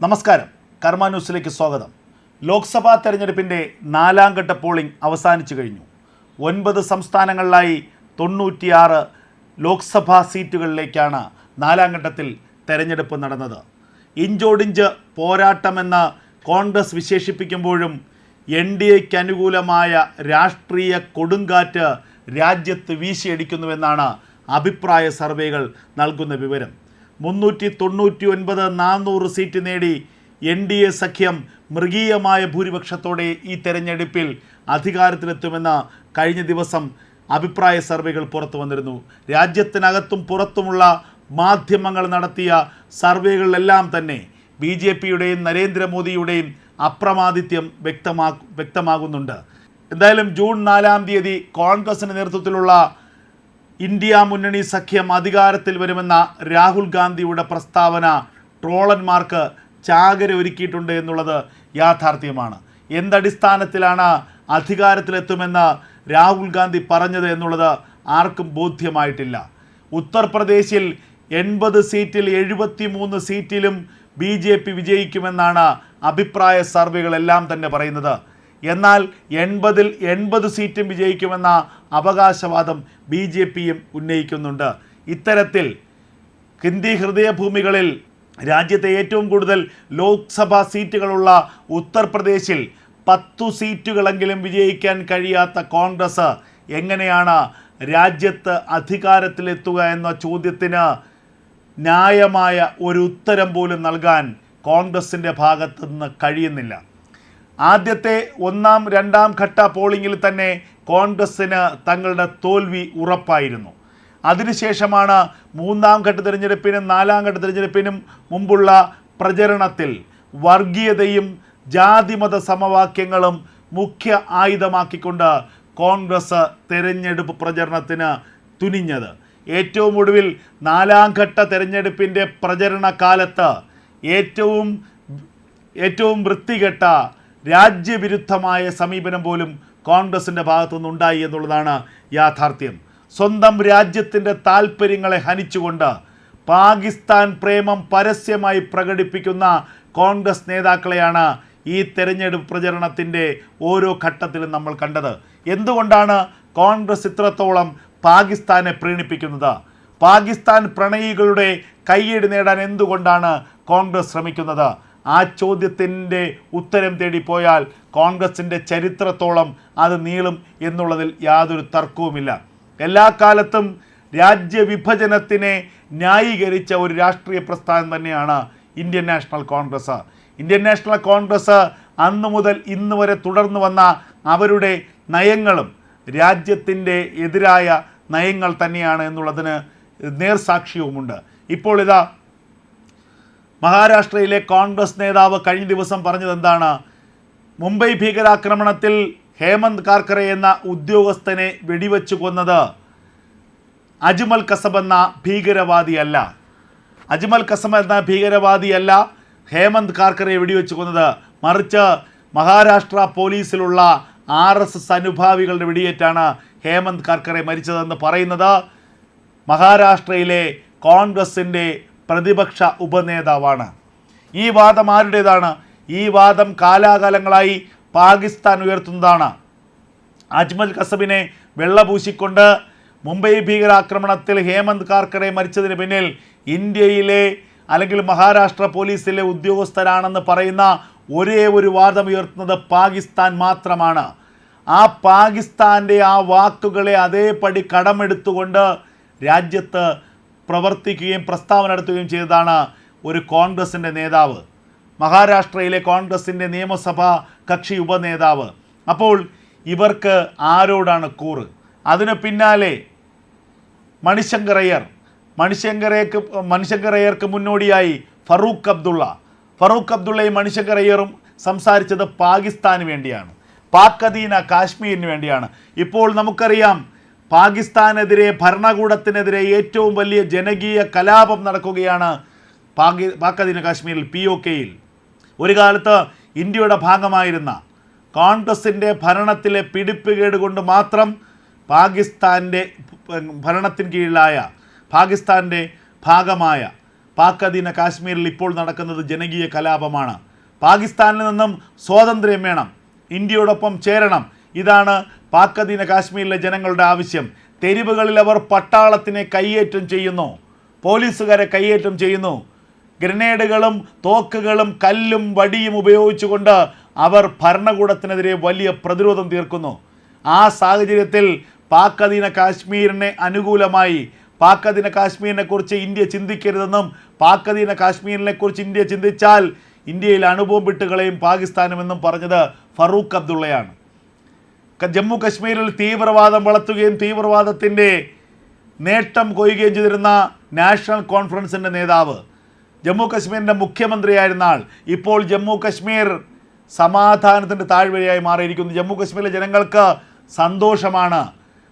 നമസ്കാരം. കർമ്മ ന്യൂസിലേക്ക് സ്വാഗതം. ലോക്സഭാ തെരഞ്ഞെടുപ്പിന്റെ നാലാം ഘട്ട പോളിംഗ് അവസാനിച്ചു കഴിഞ്ഞു. ഒൻപത് സംസ്ഥാനങ്ങളിലായി തൊണ്ണൂറ്റിയാറ് ലോക്സഭാ സീറ്റുകളിലേക്കാണ് നാലാം ഘട്ടത്തിൽ തെരഞ്ഞെടുപ്പ് നടന്നത്. ഇഞ്ചോടിഞ്ച് പോരാട്ടമെന്ന് കോൺഗ്രസ് വിശേഷിപ്പിക്കുമ്പോഴും എൻ ഡി എക്ക് അനുകൂലമായ രാഷ്ട്രീയ കൊടുങ്കാറ്റ് രാജ്യത്ത് വീശിയടിക്കുന്നുവെന്നാണ് അഭിപ്രായ സർവേകൾ നൽകുന്ന വിവരം. മുന്നൂറ്റി തൊണ്ണൂറ്റി ഒൻപത് നാനൂറ് സീറ്റ് നേടി എൻ ഡി എ സഖ്യം മൃഗീയമായ ഭൂരിപക്ഷത്തോടെ ഈ തെരഞ്ഞെടുപ്പിൽ അധികാരത്തിലെത്തുമെന്ന് കഴിഞ്ഞ ദിവസം അഭിപ്രായ സർവേകൾ പുറത്തു വന്നിരുന്നു. രാജ്യത്തിനകത്തും പുറത്തുമുള്ള മാധ്യമങ്ങൾ നടത്തിയ സർവേകളിലെല്ലാം തന്നെ ബി ജെ പിയുടെയും നരേന്ദ്രമോദിയുടെയും അപ്രമാദിത്യം വ്യക്തമാ വ്യക്തമാകുന്നുണ്ട്. എന്തായാലും ജൂൺ നാലാം തീയതി കോൺഗ്രസിന്റെ നേതൃത്വത്തിലുള്ള ഇന്ത്യ മുന്നണി സഖ്യം അധികാരത്തിൽ വരുമെന്ന രാഹുൽ ഗാന്ധിയുടെ പ്രസ്താവന ട്രോളന്മാർക്ക് ചാകര ഒരുക്കിയിട്ടുണ്ട് എന്നുള്ളത് യാഥാർത്ഥ്യമാണ്. എന്തടിസ്ഥാനത്തിലാണ് അധികാരത്തിലെത്തുമെന്ന് രാഹുൽ ഗാന്ധി പറഞ്ഞത് എന്നുള്ളത് ആർക്കും ബോധ്യമായിട്ടില്ല. ഉത്തർപ്രദേശിൽ എൺപത് സീറ്റിൽ എഴുപത്തി മൂന്ന് സീറ്റിലും ബി ജെ പി വിജയിക്കുമെന്നാണ് അഭിപ്രായ സർവേകളെല്ലാം തന്നെ പറയുന്നത്. എന്നാൽ എൺപതിൽ എൺപത് സീറ്റും വിജയിക്കുമെന്ന അവകാശവാദം ബി ജെ പിയും ഉന്നയിക്കുന്നുണ്ട്. ഇത്തരത്തിൽ ഹിന്ദി ഹൃദയഭൂമികളിൽ രാജ്യത്തെ ഏറ്റവും കൂടുതൽ ലോക്സഭാ സീറ്റുകളുള്ള ഉത്തർപ്രദേശിൽ പത്തു സീറ്റുകളെങ്കിലും വിജയിക്കാൻ കഴിയാത്ത കോൺഗ്രസ് എങ്ങനെയാണ് രാജ്യത്ത് അധികാരത്തിലെത്തുക എന്ന ചോദ്യത്തിന് ന്യായമായ ഒരു ഉത്തരം പോലും നൽകാൻ കോൺഗ്രസിന്റെ ഭാഗത്തു നിന്ന് കഴിയുന്നില്ല. ആദ്യത്തെ ഒന്നാം രണ്ടാം ഘട്ട പോളിംഗിൽ തന്നെ കോൺഗ്രസ്സിന് തങ്ങളുടെ തോൽവി ഉറപ്പായിരുന്നു. അതിനുശേഷമാണ് മൂന്നാം ഘട്ട തിരഞ്ഞെടുപ്പിനും നാലാം ഘട്ട തിരഞ്ഞെടുപ്പിനും മുമ്പുള്ള പ്രചരണത്തിൽ വർഗീയതയും ജാതിമത സമവാക്യങ്ങളും മുഖ്യ ആയുധമാക്കിക്കൊണ്ട് കോൺഗ്രസ് തെരഞ്ഞെടുപ്പ് പ്രചരണത്തിന് തുനിഞ്ഞത്. ഏറ്റവും ഒടുവിൽ നാലാം ഘട്ട തെരഞ്ഞെടുപ്പിന്റെ പ്രചരണ കാലത്ത് ഏറ്റവും ഏറ്റവും വൃത്തികെട്ട രാജ്യവിരുദ്ധമായ സമീപനം പോലും കോൺഗ്രസിന്റെ ഭാഗത്തുനിന്നുണ്ടായി എന്നുള്ളതാണ് യാഥാർത്ഥ്യം. സ്വന്തം രാജ്യത്തിന്റെ താല്പര്യങ്ങളെ ഹനിച്ചുകൊണ്ട് പാകിസ്ഥാൻ പ്രേമം പരസ്യമായി പ്രകടിപ്പിക്കുന്ന കോൺഗ്രസ് നേതാക്കളെയാണ് ഈ തെരഞ്ഞെടുപ്പ് പ്രചരണത്തിന്റെ ഓരോ ഘട്ടത്തിലും നമ്മൾ കണ്ടത്. എന്തുകൊണ്ടാണ് കോൺഗ്രസ് ഇത്രത്തോളം പാകിസ്ഥാനെ പ്രീണിപ്പിക്കുന്നത്? പാകിസ്ഥാൻ പ്രണയികളുടെ കയ്യടി നേടാൻ എന്തുകൊണ്ടാണ് കോൺഗ്രസ് ശ്രമിക്കുന്നത്? ആ ചോദ്യത്തിന്റെ ഉത്തരം തേടിപ്പോയാൽ പോയാൽ കോൺഗ്രസിന്റെ ചരിത്രത്തോളം അത് നീളും എന്നുള്ളതിൽ യാതൊരു തർക്കവുമില്ല. എല്ലാ കാലത്തും രാജ്യവിഭജനത്തിനെ ന്യായീകരിച്ച ഒരു രാഷ്ട്രീയ പ്രസ്ഥാനം തന്നെയാണ് Indian National Congress. Indian National Congress അന്ന് മുതൽ ഇന്ന് വരെ തുടർന്നു വന്ന അവരുടെ നയങ്ങളും രാജ്യത്തിന്റെ എതിരായ നയങ്ങൾ തന്നെയാണ് എന്നുള്ളതിന് നേർസാക്ഷ്യവുമുണ്ട് ഇപ്പോൾ ഇതാ മഹാരാഷ്ട്രയിലെ കോൺഗ്രസ് നേതാവ് കഴിഞ്ഞ ദിവസം പറഞ്ഞത് എന്താണ്? മുംബൈ ഭീകരാക്രമണത്തിൽ ഹേമന്ത് കാർക്കറെ എന്ന ഉദ്യോഗസ്ഥനെ വെടിവെച്ചു കൊന്നത് അജ്മൽ കസബ് എന്ന ഭീകരവാദിയല്ല. അജ്മൽ കസബ് എന്ന ഭീകരവാദിയല്ല ഹേമന്ത് കാർക്കറെ വെടിവെച്ചു കൊന്നത്. മറിച്ച് മഹാരാഷ്ട്ര പോലീസിലുള്ള ആർ എസ് എസ് അനുഭാവികളുടെ വെടിയേറ്റാണ് ഹേമന്ത് കാർക്കറെ മരിച്ചതെന്ന് പറയുന്നത്. മഹാരാഷ്ട്രയിലെ കോൺഗ്രസിന്റെ പ്രതിപക്ഷ ഉപനേതാവാണ്. ഈ വാദം ആരുടേതാണ്? ഈ വാദം കാലാകാലങ്ങളായി പാകിസ്ഥാൻ ഉയർത്തുന്നതാണ്. അജ്മൽ കസബിനെ വെള്ളപൂശിക്കൊണ്ട് മുംബൈ ഭീകരാക്രമണത്തിൽ ഹേമന്ത് കാർക്കറെ മരിച്ചതിന് പിന്നിൽ ഇന്ത്യയിലെ അല്ലെങ്കിൽ മഹാരാഷ്ട്ര പോലീസിലെ ഉദ്യോഗസ്ഥരാണെന്ന് പറയുന്ന ഒരേ ഒരു വാദം ഉയർത്തുന്നത് പാകിസ്ഥാൻ മാത്രമാണ്. ആ പാകിസ്ഥാന്റെ ആ വാക്കുകളെ അതേപടി കടമെടുത്തുകൊണ്ട് രാജ്യത്ത് പ്രവർത്തിക്കുകയും പ്രസ്താവന നടത്തുകയും ചെയ്തതാണ് ഒരു കോൺഗ്രസിന്റെ നേതാവ്. മഹാരാഷ്ട്രയിലെ കോൺഗ്രസിന്റെ നിയമസഭാ കക്ഷി ഉപനേതാവ്. അപ്പോൾ ഇവർക്ക് ആരോടാണ് കൂറ്? അതിന് പിന്നാലെ മണിശങ്കറയ്യർ മണിശങ്കറയ്ക്ക് മണിശങ്കർ മുന്നോടിയായി ഫറൂഖ് അബ്ദുള്ള. ഫറൂഖ് അബ്ദുള്ളയും മണിശങ്കറയ്യറും സംസാരിച്ചത് പാകിസ്ഥാന് വേണ്ടിയാണ്. പാക് അധീന കാശ്മീരിന് വേണ്ടിയാണ്. ഇപ്പോൾ നമുക്കറിയാം പാകിസ്ഥാനെതിരെ ഭരണകൂടത്തിനെതിരെ ഏറ്റവും വലിയ ജനകീയ കലാപം നടക്കുകയാണ് പാകി പാക്കധീന കാശ്മീരിൽ പി ഒ കെയിൽ ഒരു കാലത്ത് ഇന്ത്യയുടെ ഭാഗമായിരുന്ന കോൺഗ്രസിന്റെ ഭരണത്തിലെ പിടിപ്പുകേട് കൊണ്ട് മാത്രം പാകിസ്ഥാന്റെ ഭരണത്തിന് കീഴിലായ പാകിസ്ഥാന്റെ ഭാഗമായ പാക്കധീന കാശ്മീരിൽ ഇപ്പോൾ നടക്കുന്നത് ജനകീയ കലാപമാണ്. പാകിസ്ഥാനിൽ നിന്നും സ്വാതന്ത്ര്യം വേണം. ഇന്ത്യയോടൊപ്പം ചേരണം. ഇതാണ് പാക് അധീന കാശ്മീരിലെ ജനങ്ങളുടെ ആവശ്യം. തെരുവുകളിൽ അവർ പട്ടാളത്തിനെ കയ്യേറ്റം ചെയ്യുന്നു. പോലീസുകാരെ കയ്യേറ്റം ചെയ്യുന്നു. ഗ്രനേഡുകളും തോക്കുകളും കല്ലും വടിയും ഉപയോഗിച്ചുകൊണ്ട് അവർ ഭരണകൂടത്തിനെതിരെ വലിയ പ്രതിരോധം തീർക്കുന്നു. ആ സാഹചര്യത്തിൽ പാക് അധീന കാശ്മീരിനെ അനുകൂലമായി പാക് അധീന കാശ്മീരിനെ കുറിച്ച് ഇന്ത്യ ചിന്തിക്കരുതെന്നും പാക് അധീന കാശ്മീരിനെ കുറിച്ച് ഇന്ത്യ ചിന്തിച്ചാൽ ഇന്ത്യയിൽ അണുബോംബിട്ടുകളെയും പാകിസ്ഥാനുമെന്നും പറഞ്ഞത് ഫറൂഖ് അബ്ദുള്ളയാണ്. ജമ്മു കശ്മീരിൽ തീവ്രവാദം വളർത്തുകയും തീവ്രവാദത്തിന്റെ നേട്ടം കൊയ്യുകയും ചെയ്തിരുന്ന നാഷണൽ കോൺഫറൻസിന്റെ നേതാവ് ജമ്മു കശ്മീരിന്റെ മുഖ്യമന്ത്രിയായിരുന്ന ആൾ ഇപ്പോൾ ജമ്മു കശ്മീർ സമാധാനത്തിന്റെ താഴ്വരയായി മാറിയിരിക്കുന്നു. ജമ്മു കശ്മീരിലെ ജനങ്ങൾക്ക് സന്തോഷമാണ്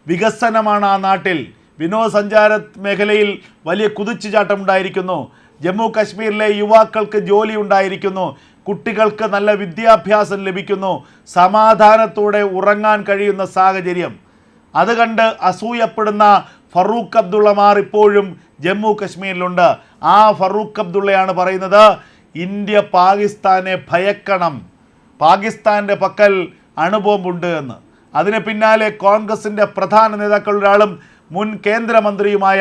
വികസനമാണ് ആ നാട്ടിൽ. വിനോദസഞ്ചാര മേഖലയിൽ വലിയ കുതിച്ചുചാട്ടം ഉണ്ടായിരിക്കുന്നു ജമ്മു കശ്മീരിലെ യുവാക്കൾക്ക് ജോലി ഉണ്ടായിരിക്കുന്നു. കുട്ടികൾക്ക് നല്ല വിദ്യാഭ്യാസം ലഭിക്കുന്നു. സമാധാനത്തോടെ ഉറങ്ങാൻ കഴിയുന്ന സാഹചര്യം. അത് കണ്ട് അസൂയപ്പെടുന്ന ഫറൂഖ് അബ്ദുള്ളമാർ ഇപ്പോഴും ജമ്മു കശ്മീരിലുണ്ട്. ആ ഫറൂഖ് അബ്ദുള്ളയാണ് പറയുന്നത് ഇന്ത്യ പാകിസ്ഥാനെ ഭയക്കണം. പാകിസ്ഥാന്റെ പക്കൽ അണുബോംബുണ്ട് എന്ന്. അതിന് പിന്നാലെ കോൺഗ്രസിന്റെ പ്രധാന നേതാക്കളൊരാളും മുൻ കേന്ദ്രമന്ത്രിയുമായ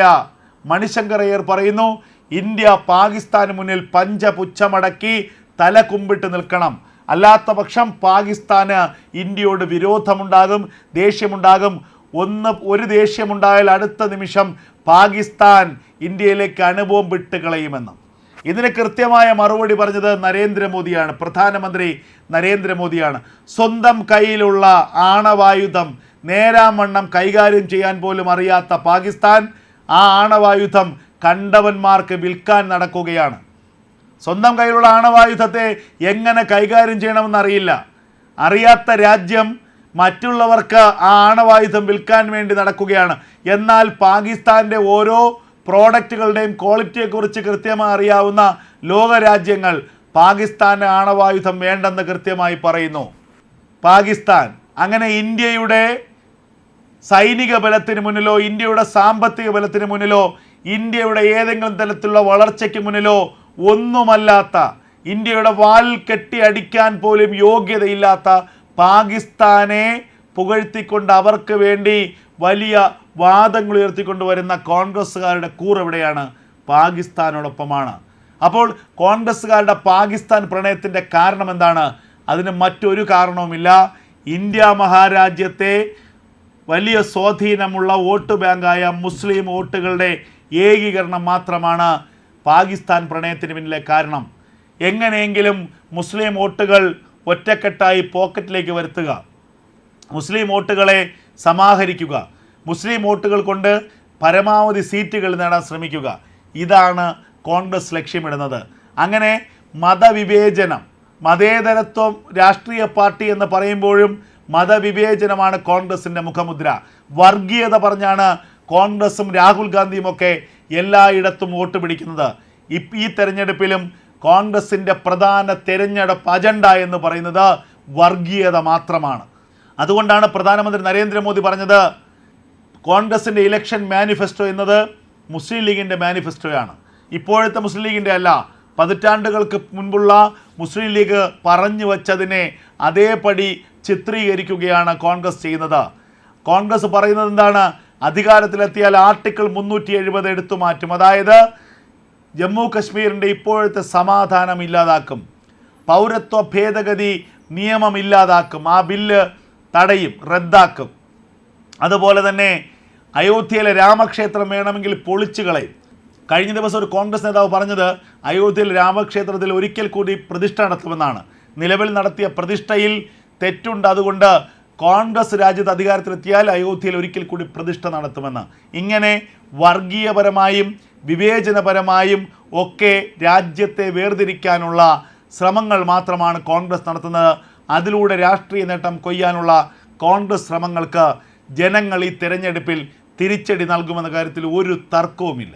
മണിശങ്കർ അയ്യർ പറയുന്നു ഇന്ത്യ പാകിസ്ഥാന് മുന്നിൽ പഞ്ചപുച്ഛമടക്കി തല കുമ്പിട്ട് നിൽക്കണം. അല്ലാത്ത പക്ഷം പാകിസ്ഥാന് ഇന്ത്യയോട് വിരോധമുണ്ടാകും ദേഷ്യമുണ്ടാകും. ഒന്ന് ഒരു ദേഷ്യമുണ്ടായാൽ അടുത്ത നിമിഷം പാകിസ്ഥാൻ ഇന്ത്യയിലേക്ക് അണുബോംബിട്ട് കളയുമെന്ന്. ഇതിന് കൃത്യമായ മറുപടി പറഞ്ഞത് നരേന്ദ്രമോദിയാണ് പ്രധാനമന്ത്രി നരേന്ദ്രമോദിയാണ്. സ്വന്തം കയ്യിലുള്ള ആണവായുധം നേരാമണ്ണം കൈകാര്യം ചെയ്യാൻ പോലും അറിയാത്ത പാകിസ്ഥാൻ ആ ആണവായുധം കണ്ടവന്മാർക്ക് വിൽക്കാൻ നടക്കുകയാണ്. സ്വന്തം കയ്യിലുള്ള ആണവായുധത്തെ എങ്ങനെ കൈകാര്യം ചെയ്യണമെന്ന് അറിയില്ല അറിയാത്ത രാജ്യം മറ്റുള്ളവർക്ക് ആ ആണവായുധം വിൽക്കാൻ വേണ്ടി നടക്കുകയാണ്. എന്നാൽ പാകിസ്ഥാന്റെ ഓരോ പ്രോഡക്റ്റുകളുടെയും ക്വാളിറ്റിയെക്കുറിച്ച് കൃത്യമായി അറിയാവുന്ന ലോകരാജ്യങ്ങൾ പാകിസ്ഥാന് ആണവായുധം വേണ്ടെന്ന് കൃത്യമായി പറയുന്നു. പാകിസ്ഥാൻ അങ്ങനെ ഇന്ത്യയുടെ സൈനിക ബലത്തിന് മുന്നിലോ ഇന്ത്യയുടെ സാമ്പത്തിക ബലത്തിന് മുന്നിലോ ഇന്ത്യയുടെ ഏതെങ്കിലും തരത്തിലുള്ള വളർച്ചയ്ക്ക് മുന്നിലോ ഒന്നുമല്ലാത്ത ഇന്ത്യയുടെ വാൽ കെട്ടി അടിക്കാൻ പോലും യോഗ്യതയില്ലാത്ത പാകിസ്ഥാനെ പുകഴ്ത്തിക്കൊണ്ട് അവർക്ക് വേണ്ടി വലിയ വാദങ്ങൾ ഉയർത്തിക്കൊണ്ട് വരുന്ന കോൺഗ്രസ്സുകാരുടെ കൂറെവിടെയാണ് പാകിസ്ഥാനോടൊപ്പമാണ്. അപ്പോൾ കോൺഗ്രസ്സുകാരുടെ പാകിസ്ഥാൻ പ്രണയത്തിന്റെ കാരണം എന്താണ്? അതിന് മറ്റൊരു കാരണവുമില്ല. ഇന്ത്യ മഹാരാജ്യത്തെ വലിയ സ്വാധീനമുള്ള വോട്ട് ബാങ്കായ മുസ്ലിം വോട്ടുകളുടെ ഏകീകരണം മാത്രമാണ് പാകിസ്ഥാൻ പ്രണയത്തിന് പിന്നിലെ കാരണം. എങ്ങനെയെങ്കിലും മുസ്ലിം വോട്ടുകൾ ഒറ്റക്കെട്ടായി പോക്കറ്റിലേക്ക് വരുത്തുക. മുസ്ലിം വോട്ടുകളെ സമാഹരിക്കുക. മുസ്ലിം വോട്ടുകൾ കൊണ്ട് പരമാവധി സീറ്റുകൾ നേടാൻ ശ്രമിക്കുക. ഇതാണ് കോൺഗ്രസ് ലക്ഷ്യമിടുന്നത്. അങ്ങനെ മതവിവേചനം മതേതരത്വം രാഷ്ട്രീയ പാർട്ടി എന്ന് പറയുമ്പോഴും മതവിവേചനമാണ് കോൺഗ്രസിന്റെ മുഖമുദ്ര. വർഗീയത പറഞ്ഞാണ് കോൺഗ്രസും രാഹുൽ ഗാന്ധിയും ഒക്കെ എല്ലായിടത്തും വോട്ട് പിടിക്കുന്നത്. ഈ തെരഞ്ഞെടുപ്പിലും കോൺഗ്രസിന്റെ പ്രധാന തെരഞ്ഞെടുപ്പ് അജണ്ട എന്ന് പറയുന്നത് വർഗീയത മാത്രമാണ്. അതുകൊണ്ടാണ് പ്രധാനമന്ത്രി നരേന്ദ്രമോദി പറഞ്ഞത് കോൺഗ്രസിന്റെ ഇലക്ഷൻ മാനിഫെസ്റ്റോ എന്നത് മുസ്ലിം ലീഗിന്റെ മാനിഫെസ്റ്റോയാണ്. ഇപ്പോഴത്തെ മുസ്ലിം ലീഗിന്റെ അല്ല പതിറ്റാണ്ടുകൾക്ക് മുൻപുള്ള മുസ്ലിം ലീഗ് പറഞ്ഞു വച്ചതിനെ അതേപടി ചിത്രീകരിക്കുകയാണ് കോൺഗ്രസ് ചെയ്യുന്നത്. കോൺഗ്രസ് പറയുന്നത് എന്താണ് അധികാരത്തിലെത്തിയാൽ ആർട്ടിക്കിൾ മുന്നൂറ്റി എഴുപത് എടുത്തു മാറ്റും. അതായത് ജമ്മു കശ്മീരിന്റെ ഇപ്പോഴത്തെ സമാധാനം ഇല്ലാതാക്കും. പൗരത്വ ഭേദഗതി നിയമം ഇല്ലാതാക്കും. ആ ബില്ല് തടയും റദ്ദാക്കും. അതുപോലെ തന്നെ അയോധ്യയിലെ രാമക്ഷേത്രം വേണമെങ്കിൽ പൊളിച്ചു കളയും. കഴിഞ്ഞ ദിവസം ഒരു കോൺഗ്രസ് നേതാവ് പറഞ്ഞത് അയോധ്യയിൽ രാമക്ഷേത്രത്തിൽ ഒരിക്കൽ കൂടി പ്രതിഷ്ഠ നടത്തുമെന്നാണ്. നിലവിൽ നടത്തിയ പ്രതിഷ്ഠയിൽ തെറ്റുണ്ട്. അതുകൊണ്ട് കോൺഗ്രസ് രാജ്യത്ത് അധികാരത്തിലെത്തിയാൽ അയോധ്യയിൽ ഒരിക്കൽ കൂടി പ്രതിഷ്ഠ നടത്തുമെന്ന്. ഇങ്ങനെ വർഗീയപരമായും വിവേചനപരമായും ഒക്കെ രാജ്യത്തെ വേർതിരിക്കാനുള്ള ശ്രമങ്ങൾ മാത്രമാണ് കോൺഗ്രസ് നടത്തുന്നത്. അതിലൂടെ രാഷ്ട്രീയ നേട്ടം കൊയ്യാനുള്ള കോൺഗ്രസ് ശ്രമങ്ങൾക്ക് ജനങ്ങൾ ഈ തെരഞ്ഞെടുപ്പിൽ തിരിച്ചടി നൽകുമെന്ന കാര്യത്തിൽ ഒരു തർക്കവുമില്ല.